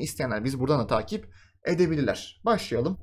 isteyenler biz buradan da takip edebilirler. Başlayalım.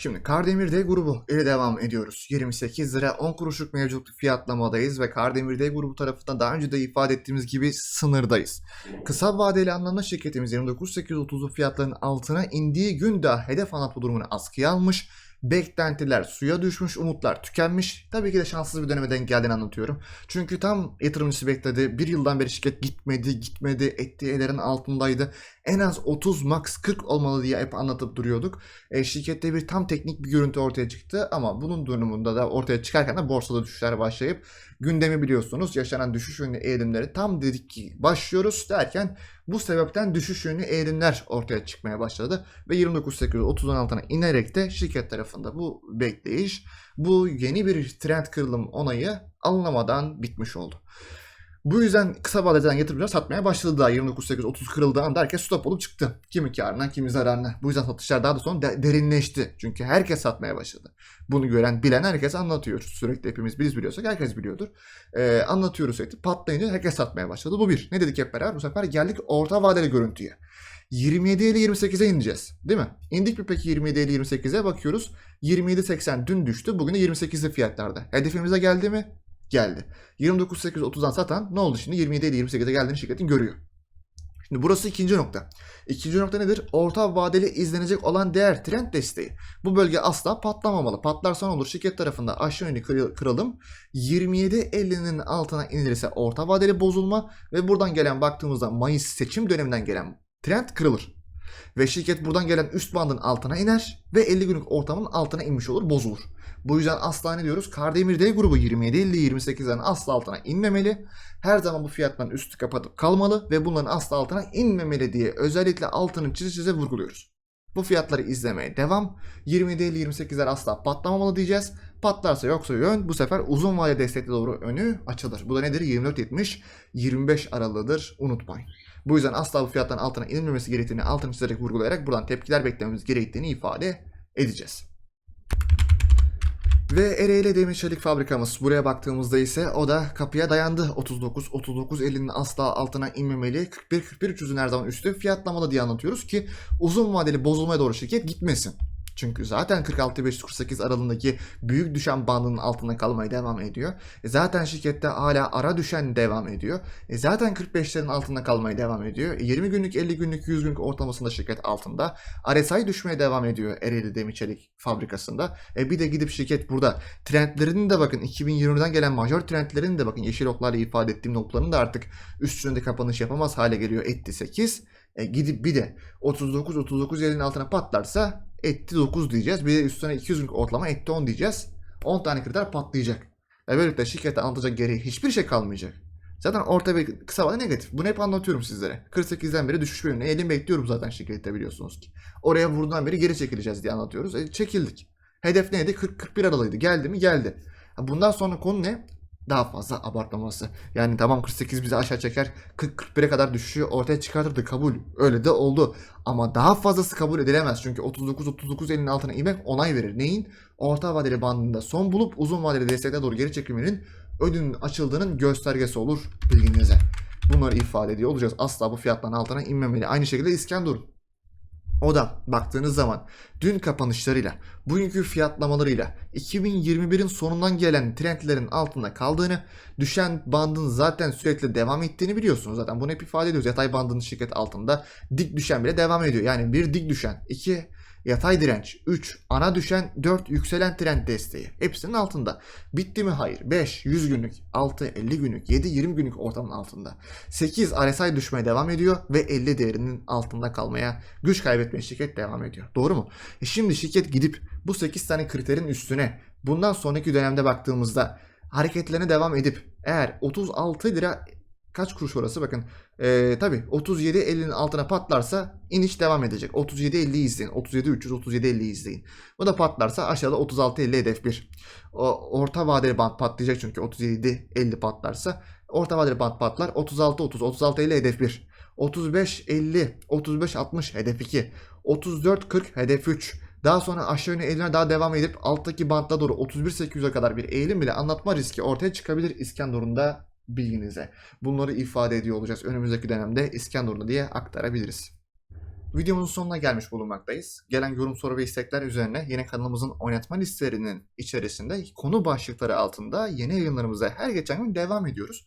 Şimdi Kardemir D grubu ile devam ediyoruz. 28 lira 10 kuruşluk mevcut fiyatlamadayız ve Kardemir D grubu tarafından daha önce de ifade ettiğimiz gibi sınırdayız. Kısa vadeli anlamda şirketimiz 29.830'lu fiyatların altına indiği gün daha hedef anlatma durumunu askıya almış. Beklentiler suya düşmüş, umutlar tükenmiş. Tabii ki de şanssız bir döneme denk geldiğini anlatıyorum. Çünkü tam yatırımcısı bekledi. Bir yıldan beri şirket gitmedi, gitmedi, ettiği ederin altındaydı. En az 30 max 40 olmalı diye hep anlatıp duruyorduk. E, şirkette bir tam teknik bir görüntü ortaya çıktı ama bunun durumunda da ortaya çıkarken de borsada düşüşler başlayıp gündemi biliyorsunuz yaşanan düşüş yönlü eğilimleri tam dedik ki başlıyoruz derken bu sebepten düşüş yönlü eğilimler ortaya çıkmaya başladı ve 29.830'un altına inerek de şirket tarafında bu bekleyiş bu yeni bir trend kırılım onayı alınamadan bitmiş oldu. Bu yüzden kısa vadeden yatırımcılar satmaya başladı daha 29.830 kırıldığı anda herkes stop olup çıktı. Kimi karına kimi zararına. Bu yüzden satışlar daha da sonra de- derinleşti. Çünkü herkes satmaya başladı. Bunu gören bilen herkes anlatıyor. Sürekli hepimiz biz biliyorsak herkes biliyordur. Ee, anlatıyoruz sürekli. Patlayınca herkes satmaya başladı. Bu bir. Ne dedik hep beraber? Bu sefer geldik orta vadeli görüntüye. 27 ile 28'e ineceğiz. Değil mi? İndik mi peki 27 ile 28'e bakıyoruz. 27.80 dün düştü. Bugün de 28'li fiyatlarda. Hedefimize geldi mi? Geldi. 29.830'dan satan ne oldu şimdi? 27 ile 28'e geldiğini şirketin görüyor. Şimdi burası ikinci nokta. İkinci nokta nedir? Orta vadeli izlenecek olan değer trend desteği. Bu bölge asla patlamamalı. Patlarsa ne olur? Şirket tarafında aşağı yönlü kırılım 27.50'nin altına inilirse orta vadeli bozulma ve buradan gelen baktığımızda Mayıs seçim döneminden gelen trend kırılır. Ve şirket buradan gelen üst bandın altına iner ve 50 günlük ortamın altına inmiş olur, bozulur. Bu yüzden asla ne diyoruz? Kardemir D grubu 27-50-28'lerin asla altına inmemeli. Her zaman bu fiyatların üstü kapatıp kalmalı ve bunların asla altına inmemeli diye özellikle altını çize çize vurguluyoruz. Bu fiyatları izlemeye devam. 27-50-28'ler asla patlamamalı diyeceğiz. Patlarsa yoksa yön bu sefer uzun vade destekle doğru önü açılır. Bu da nedir? 24-70-25 aralığıdır unutmayın. Bu yüzden asla bu fiyattan altına inilmemesi gerektiğini altını çizerek vurgulayarak buradan tepkiler beklememiz gerektiğini ifade edeceğiz. Ve Ereğli Demir Çelik fabrikamız. Buraya baktığımızda ise o da kapıya dayandı. 39 39.50'nin asla altına inmemeli. 41 41 300'ün her zaman üstü fiyatlamalı diye anlatıyoruz ki uzun vadeli bozulmaya doğru şirket gitmesin. Çünkü zaten 46-548 aralığındaki büyük düşen bandının altında kalmaya devam ediyor. E zaten şirkette hala ara düşen devam ediyor. E zaten 45'lerin altında kalmaya devam ediyor. E 20 günlük, 50 günlük, 100 günlük ortalamasında şirket altında. RSI düşmeye devam ediyor Ereğli Demir Çelik fabrikasında. E bir de gidip şirket burada trendlerini de bakın 2020'den gelen majör trendlerini de bakın yeşil oklarla ifade ettiğim noktaların da artık üstünde kapanış yapamaz hale geliyor etti 8. E gidip bir de 39 39 yerin altına patlarsa etti 9 diyeceğiz. Bir de üstüne 200 günlük ortalama etti 10 diyeceğiz. 10 tane kriter patlayacak. Ve böylelikle şirkette anlatacak geri hiçbir şey kalmayacak. Zaten orta ve kısa vade negatif. Bunu hep anlatıyorum sizlere. 48'den beri düşüş bölümüne elim bekliyorum zaten şirkette biliyorsunuz ki. Oraya vurduğundan beri geri çekileceğiz diye anlatıyoruz. E, çekildik. Hedef neydi? 40-41 aralığıydı. Geldi mi? Geldi. Bundan sonra konu ne? Daha fazla abartmaması. Yani tamam 48 bizi aşağı çeker. 40-41'e kadar düşüşü ortaya çıkartırdı kabul. Öyle de oldu. Ama daha fazlası kabul edilemez. Çünkü 39-39 elinin altına inmek onay verir. Neyin? Orta vadeli bandında son bulup uzun vadeli destekte doğru geri çekilmenin ödünün açıldığının göstergesi olur bilginize. Bunları ifade ediyor olacağız. Asla bu fiyatların altına inmemeli. Aynı şekilde İskenderun. O da baktığınız zaman dün kapanışlarıyla, bugünkü fiyatlamalarıyla 2021'in sonundan gelen trendlerin altında kaldığını, düşen bandın zaten sürekli devam ettiğini biliyorsunuz zaten. Bunu hep ifade ediyoruz. Yatay bandının şirket altında dik düşen bile devam ediyor. Yani bir dik düşen, iki yatay direnç, 3 ana düşen, 4 yükselen trend desteği. Hepsinin altında. Bitti mi? Hayır. 5 100 günlük, 6 50 günlük, 7 20 günlük ortamın altında. 8 RSI düşmeye devam ediyor ve 50 değerinin altında kalmaya, güç kaybetmeye şirket devam ediyor. Doğru mu? E şimdi şirket gidip bu 8 tane kriterin üstüne bundan sonraki dönemde baktığımızda hareketlerine devam edip eğer 36 lira kaç kuruş orası bakın. Ee, tabii 37.50'nin altına patlarsa iniş devam edecek. 37.50'yi izleyin. 37.300 37.50'yi izleyin. Bu da patlarsa aşağıda 36.50 hedef 1. O, orta vadeli band patlayacak çünkü 37.50 patlarsa. Orta vadeli band patlar. 36.30 36.50 hedef 1. 35.50 35.60 hedef 2. 34.40 hedef 3. Daha sonra aşağı yönlü eğilimler daha devam edip alttaki bantla doğru 31.800'e kadar bir eğilim bile anlatma riski ortaya çıkabilir İskenderun'da bilginize. Bunları ifade ediyor olacağız. Önümüzdeki dönemde İskenderun'da diye aktarabiliriz. Videomuzun sonuna gelmiş bulunmaktayız. Gelen yorum, soru ve istekler üzerine yine kanalımızın oynatma listelerinin içerisinde konu başlıkları altında yeni yayınlarımıza her geçen gün devam ediyoruz.